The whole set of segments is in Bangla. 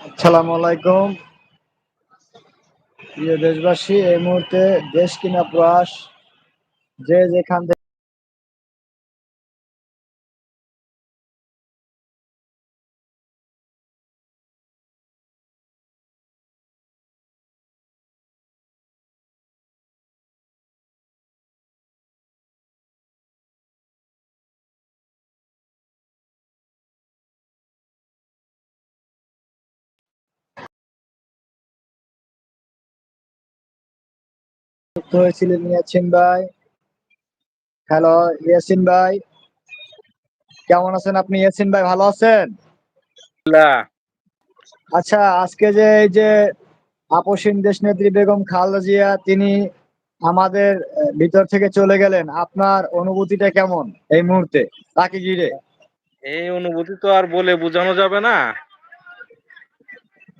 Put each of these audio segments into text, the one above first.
আসসালামু আলাইকুম। প্রিয় দেশবাসী এই মুহূর্তে দেশ কিনা প্রয়াস যে যেখান যুক্ত হয়েছিলেন ইয়াসিন ভাই। হ্যালো ইয়াসিন ভাই। কেমন আছেন আপনি? ইয়াসিন ভাই ভালো আছেন? আচ্ছা আজকে যে এই যে আপসীন দেশ নেত্রী বেগম খালেদা জিয়া তিনি আমাদের ভিতর থেকে চলে গেলেন। আপনার অনুভূতিটা কেমন এই মুহূর্তে তাকে ঘিরে? এই অনুভূতি তো আর বলে বোঝানো যাবে না।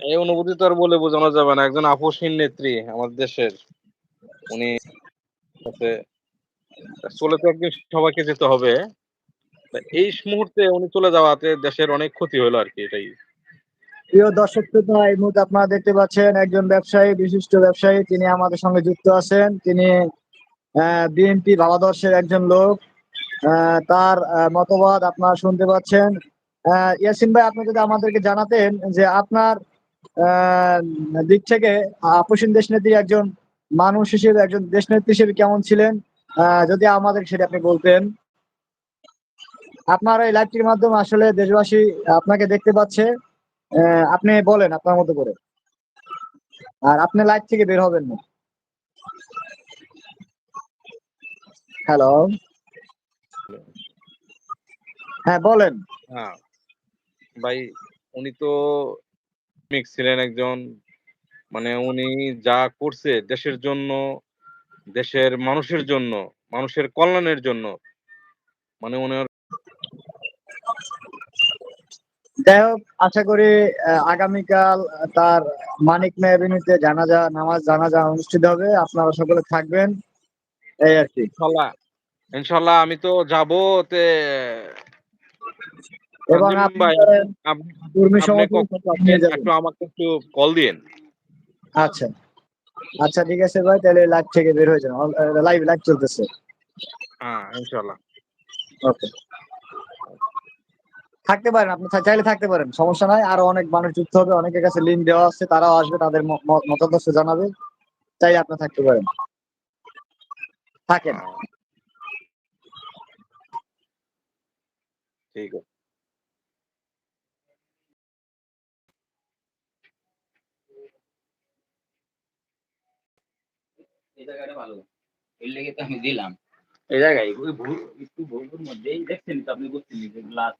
এই অনুভূতি তো আর বলে বোঝানো যাবে না। একজন আপসহীন নেত্রী আমাদের দেশের। উনি চলে তো একদিন সবাইকে যেতে হবে। এই মুহূর্তে উনি চলে যাওয়াতে দেশের অনেক ক্ষতি হলো আর কি, এটাই। প্রিয় দর্শক এই মুহূর্তে আপনারা দেখতে পাচ্ছেন একজন ব্যবসায়ী, বিশিষ্ট ব্যবসায়ী, তিনি আমাদের সঙ্গে যুক্ত আছেন। তিনি বিএনপি ভাবাদর্শের একজন লোক। তার মতবাদ আপনারা শুনতে পাচ্ছেন। ইয়াসিন ভাই, আপনি যদি আমাদেরকে জানাতেন যে আপনার দিক থেকে আপসীন দেশ নেত্রী একজন মানুষ হিসেবে, একজন দেশ নেত্রী হিসেবে কেমন ছিলেন? যদি আমাদের সেটা আপনি বলতেন। আপনার এই লাইভটির মাধ্যমে আসলে দেশবাসী আপনাকে দেখতে পাচ্ছে। আপনি বলেন আপনার মতো করে। আর আপনি লাইভ থেকে বের হবেন না। হ্যালো হ্যাঁ বলেন। হ্যাঁ। ভাই, উনি তো ছিলেন একজন মানে উনি যা করছে দেশের জন্য দেশের মানুষের জন্য মানুষের কল্যাণের জন্য মানে ওনার যাই হোক আশা করি আগামীকাল তার মানিক মেহবিনীতে জানাজা নামাজ জানাজা অনুষ্ঠিত হবে। আপনারা সকলে থাকবেন। এই আর কি। ইনশাল্লাহ ইনশাল্লাহ আমি তো যাব তে এবং আপনি। একটু আমাকে একটু কল দিন আচ্ছা। আচ্ছা ঠিক আছে ভাই তাহলে লাইভ থেকে বের হয়ে যান। লাইভ লাইভ চলতেছে। হ্যাঁ ইনশাল্লাহ ওকে। থাকতে পারেন আপনি চাইলে থাকতে পারেন সমস্যা নাই। আরও অনেক মানুষ যুক্ত হবে অনেকের কাছে লিঙ্ক দেওয়া আছে তারাও আসবে তাদের মতাদর্শ জানাবে। চাইলে আপনি থাকতে পারেন। থাকেন। হ্যাঁ। ঠিক আছে এই জায়গাটা ভালো এর লেগে তো আমি দিলাম এই জায়গায় ওই ভুল একটু ভুলগুর মধ্যেই দেখছেন তো আপনি বুঝছেন যে গ্লাস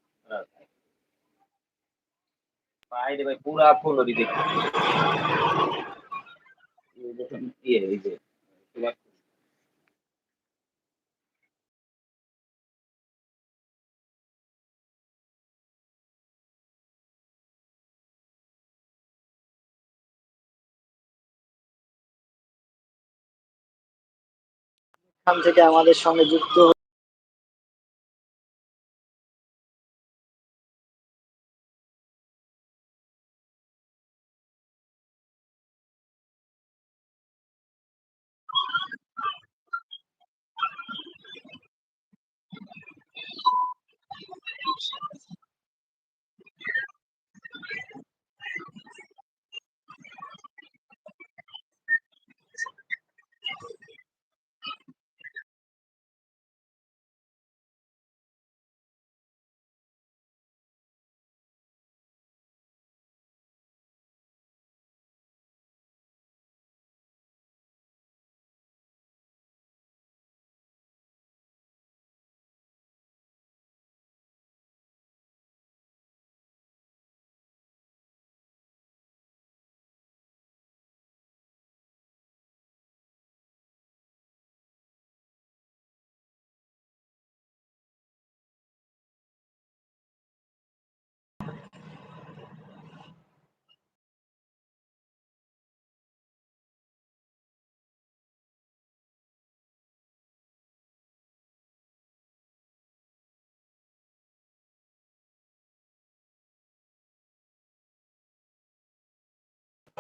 বাইরে ভাই পুরা ফুল ওরি দেখতে এই দেখুন ইয়ে এই যে এখান থেকে আমাদের সঙ্গে যুক্ত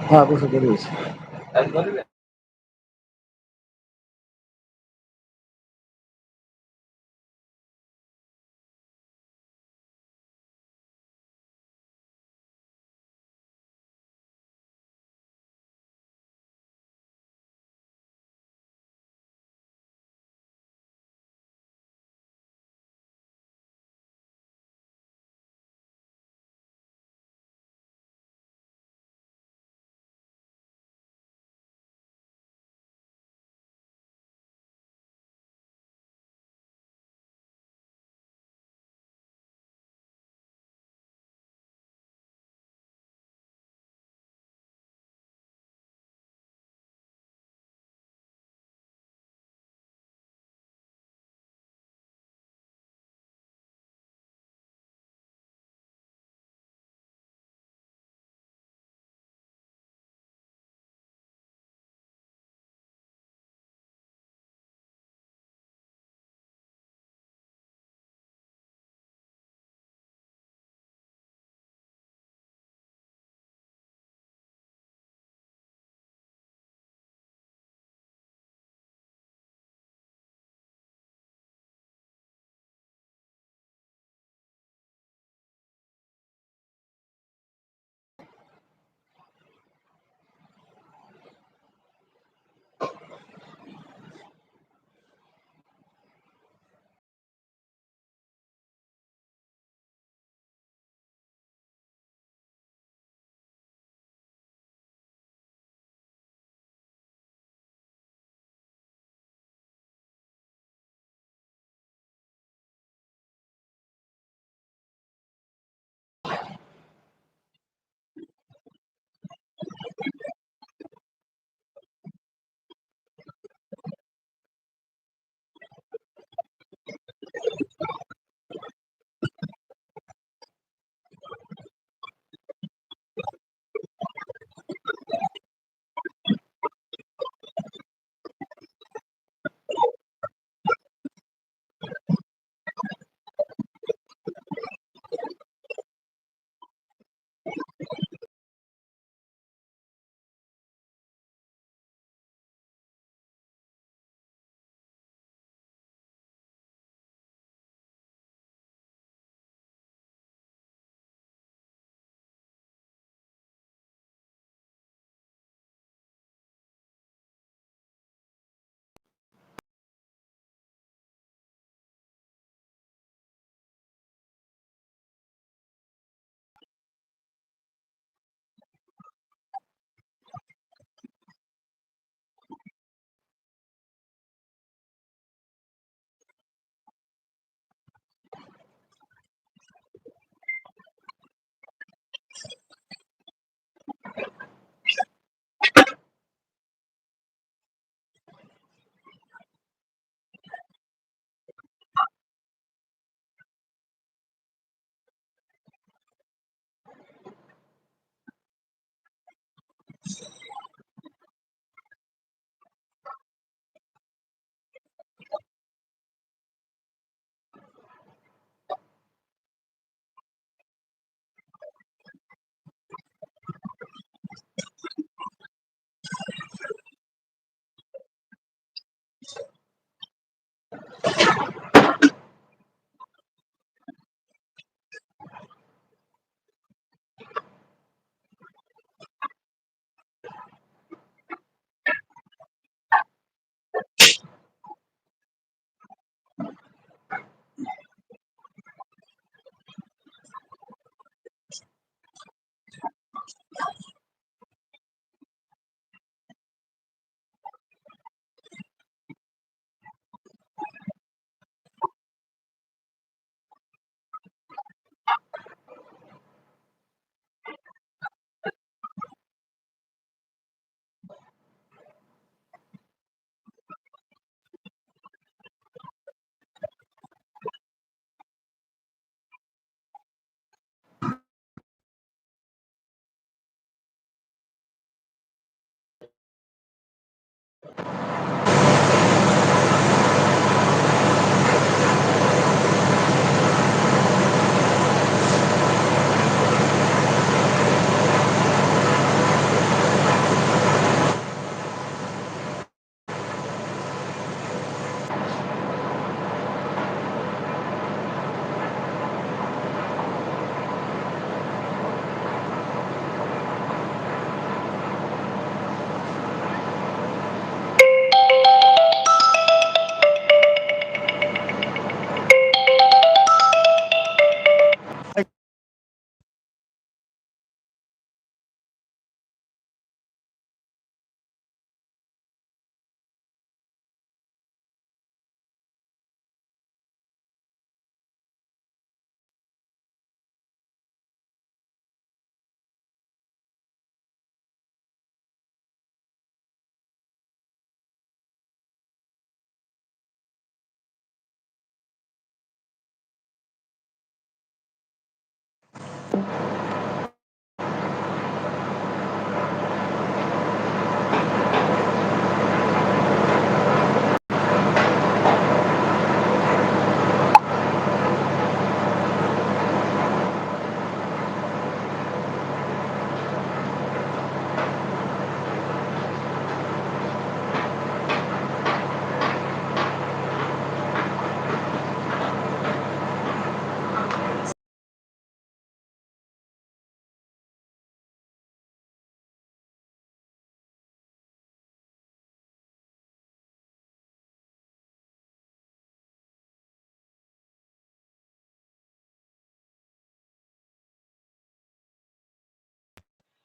হ্যাঁ বসে বেরিয়েছি ধরবে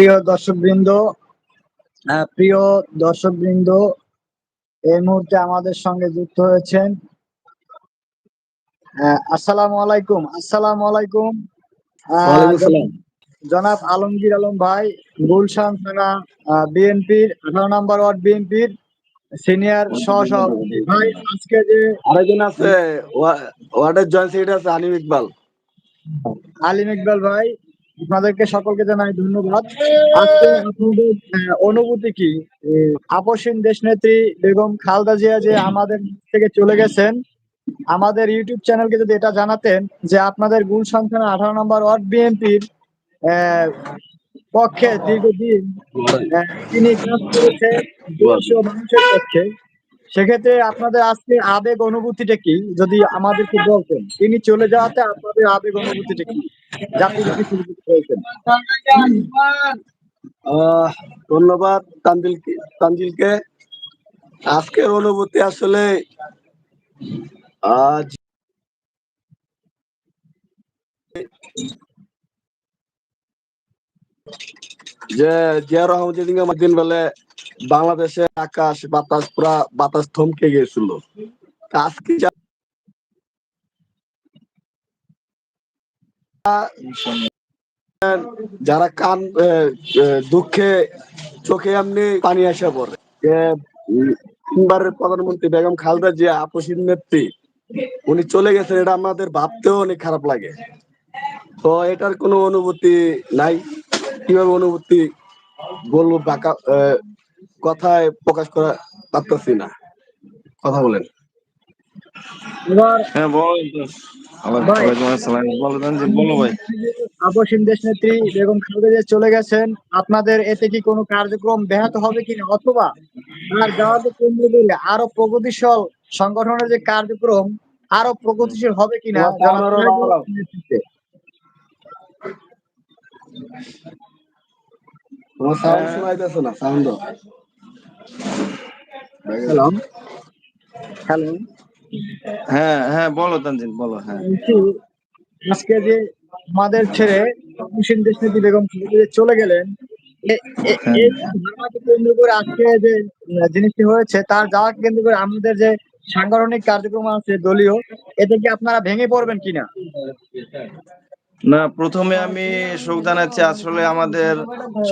প্রিয় দর্শকবৃন্দ আহ, প্রিয় দর্শকবৃন্দ এই মুহূর্তে আমাদের সঙ্গে যুক্ত হয়েছেন আসসালামু আলাইকুম আসসালামু আলাইকুম। জনাব আলমগীর আলম ভাই গুলশান থানা বিএনপির আঠারো নম্বর ওয়ার্ড বিএনপির সিনিয়র সহসভাপতি। ভাই আজকে যে আরেকজন আছে ওয়ার্ডের জয়েন্ট সেক্রেটারি আছে আলিম ইকবাল। আলিম ইকবাল ভাই আপনাদেরকে সকলকে জানাই ধন্যবাদ। আজকে আপনাদের অনুভূতি কি? আপসীন দেশনেত্রী বেগম খালদা জিয়া যে আমাদের থেকে চলে গেছেন, আমাদের ইউটিউব চ্যানেলকে যদি এটা জানাতেন যে আপনাদের গুলশান থানা আঠারো নম্বর ওয়ার্ড বিএনপির পক্ষে দীর্ঘদিন তিনি কাজ করেছে দেশ মানুষের পক্ষে, সেক্ষেত্রে আপনাদের আজকে আবেগ অনুভূতিটা কি? যদি আমাদেরকে বলতেন, তিনি চলে যাওয়াতে আপনাদের আবেগ অনুভূতিটা কি? ধন্যবাদ তানজিল তানজিলকে। আজকের অনুভূতি আসলে আজ যে জিয়া রহমান দিন বেলে বাংলাদেশে আকাশ বাতাস পুরা বাতাস থমকে গিয়েছিল। আজকে যারা কান দুঃখে চোখে এমনি পানি আসে পড়ে। তিনবারের প্রধানমন্ত্রী বেগম খালেদা জিয়া আপসীন নেত্রী উনি চলে গেছেন এটা আমাদের ভাবতেও অনেক খারাপ লাগে। তো এটার কোনো অনুভূতি নাই। কীভাবে অনুভূতি বলব বাঁকা আহ, কথায় প্রকাশ করা পারতেছি না। কথা বলেন। হ্যাঁ বলেন আপসীন দেশ নেত্রী বেগম খালেদা চলে গেছেন। আপনাদের এতে কি কোনো কার্যক্রম ব্যাহত হবে কিনা? অথবা আর যাওয়াতে কেন্দ্র করলে আরও প্রগতিশীল সংগঠনের যে কার্যক্রম আরও প্রগতিশীল হবে কিনা? হ্যালো। হ্যাঁ হ্যাঁ বলো তানজিন বলো হ্যাঁ। আজকে যে আমাদের ছেড়ে মুসিন দেশনীতি বেগম চলে গেলেন ধারণাকে কেন্দ্র করে আজকে যে জিনিসটি হয়েছে তার যাওয়া কেন্দ্র করে আমাদের যে সাংগঠনিক কার্যক্রম আছে দলীয় এতে কি আপনারা ভেঙে পড়বেন কিনা? না, প্রথমে আমি শোক জানাচ্ছি আসলে আমাদের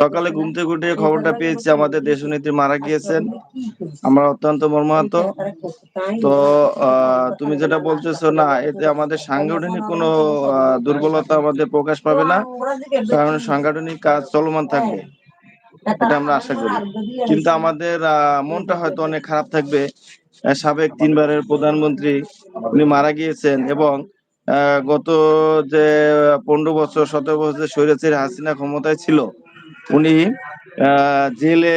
সকালে ঘুম থেকে উঠে খবরটা পেয়েছি, আমাদের দেশনেত্রী মারা গিয়েছেন। আমরা অত্যন্ত মর্মাহত। তো তুমি যেটা বলতেছো, না, এতে আমাদের সাংগঠনিক কোনো দুর্বলতা আমাদের প্রকাশ পাবে না। কারণ সাংগঠনিক কাজ চলমান থাকবে এটা আমরা আশা করি। কিন্তু আমাদের মনটা হয়তো অনেক খারাপ থাকবে। সাবেক তিনবারের প্রধানমন্ত্রী, উনি মারা গিয়েছেন এবং গত যে পনেরো বছর, সতেরো বছর স্বৈরাচারী হাসিনা ক্ষমতায় ছিল, উনি জেলে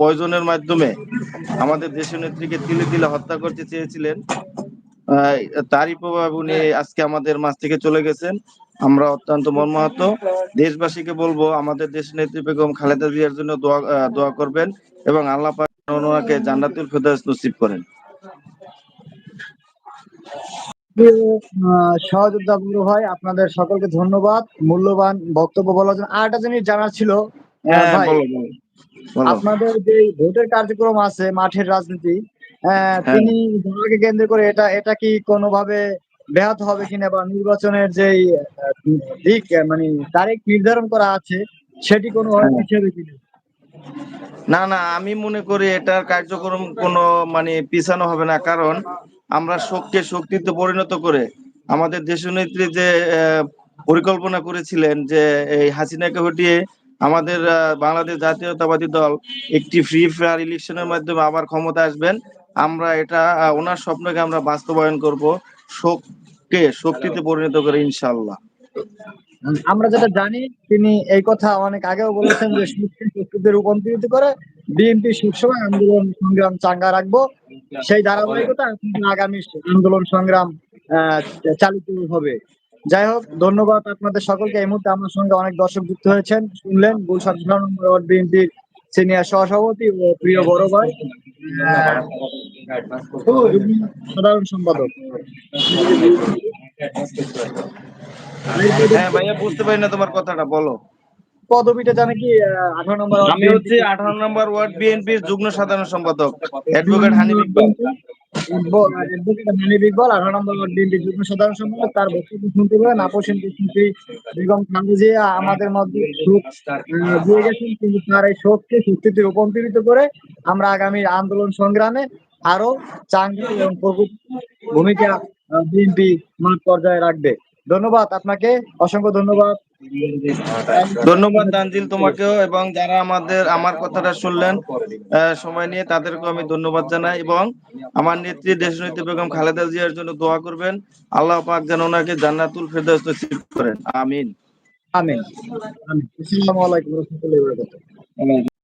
পয়জনের মাধ্যমে আমাদের দেশের নেত্রীকে তিলে তিলে হত্যা করতে চেয়েছিলেন। তারই প্রভাব উনি আজকে আমাদের মাছ থেকে চলে গেছেন। আমরা অত্যন্ত মর্মাহত। দেশবাসীকে বলব, আমাদের দেশ নেত্রী বেগম খালেদা জিয়ার জন্য দোয়া দোয়া করবেন এবং আল্লাহ ওনাকে জান্নাতুল ফেরদৌস নসিব করেন। সহযোদ্ধা বন্ধু ভাই আপনাদের সকলকে ধন্যবাদ। মূল্যবান বক্তব্য বলার জন্য। আর একটা জিনিস জানার ছিল হ্যাঁ ভাই আপনাদের যে ভোটের কার্যক্রম আছে মাঠের রাজনীতি হ্যাঁ। তিনি দলকে কেন্দ্র করে এটা এটা কি কোনোভাবে ব্যাহত হবে কিনা বা নির্বাচনের যে দিক মানে তারিখ নির্ধারণ করা আছে সেটি কোনো হ্যাঁ। হিসেবে কিনা না না আমি মনে করি এটার কার্যক্রম কোনো মানে পিছানো হবে না। কারণ আমরা শোককে শক্তিতে পরিণত করে আমাদের দেশনেত্রী যে পরিকল্পনা করেছিলেন যে, এই হাসিনাকে হটিয়ে আমাদের বাংলাদেশ জাতীয়তাবাদী দল একটি ফ্রি ফেয়ার ইলেকশনের মাধ্যমে আবার ক্ষমতা আসবেন। আমরা এটা ওনার স্বপ্নকে আমরা বাস্তবায়ন করব, শোককে, শক্তিতে পরিণত করে ইনশাল্লাহ আমরা যেটা জানি, তিনি এই কথা অনেক আগেও বলেছেন যে শক্তিতে রূপান্তরিত করে বিএনপি সবসময় আন্দোলন সংগ্রাম চাঙ্গা রাখব। সেই ধারাবাহিকতা আগামী আন্দোলন সংগ্রাম চালিত হবে। যাই হোক, ধন্যবাদ আপনাদের সকলকে। এই মুহূর্তে আমার সঙ্গে অনেক দর্শক যুক্ত হয়েছেন। শুনলেন বিএনপির সিনিয়র সহসভাপতি ও প্রিয় বড় ভাই। সাধারণ সম্পাদক। হ্যাঁ ভাইয়া, বুঝতে পারি না তোমার কথাটা, বলো। পদবিটা জানে কি আঠারো নম্বর আমি হচ্ছে আঠারো নম্বর ওয়ার্ড বিএনপির যুগ্ম সাধারণ সম্পাদক অ্যাডভোকেট হানিফ ইকবাল মানিক ইকবাল আঠারো নম্বর ওয়ার্ড বিএনপি যুগ্ম সাধারণ সম্পাদক তার বক্তব্য শুনতে পারেন। বেগম আমাদের মধ্যে সুখ দিয়ে গেছেন। কিন্তু তার এই শোককে শক্তিতে রূপান্তরিত করে আমরা আগামী আন্দোলন সংগ্রামে আরও চাঙ্গা এবং প্রকৃত ভূমিকা বিএনপি মাঠ পর্যায়ে রাখবে। ধন্যবাদ আপনাকে অসংখ্য ধন্যবাদ। ধন্যবাদ তানজিল তোমাকেও এবং যারা আমাদের আমার কথাটা শুনলেন সময় নিয়ে তাদেরকেও আমি ধন্যবাদ জানাই এবং আমার নেত্রী দেশনেত্রী বেগম খালেদা জিয়ার জন্য দোয়া করবেন। আল্লাহ পাক যেন ওনাকে জান্নাতুল ফেরদৌস নসিব করেন। আমিন। আমিন। আমিন। আসসালামু আলাইকুম রহমতুল্লাহি ওয়া বারাকাতুহু।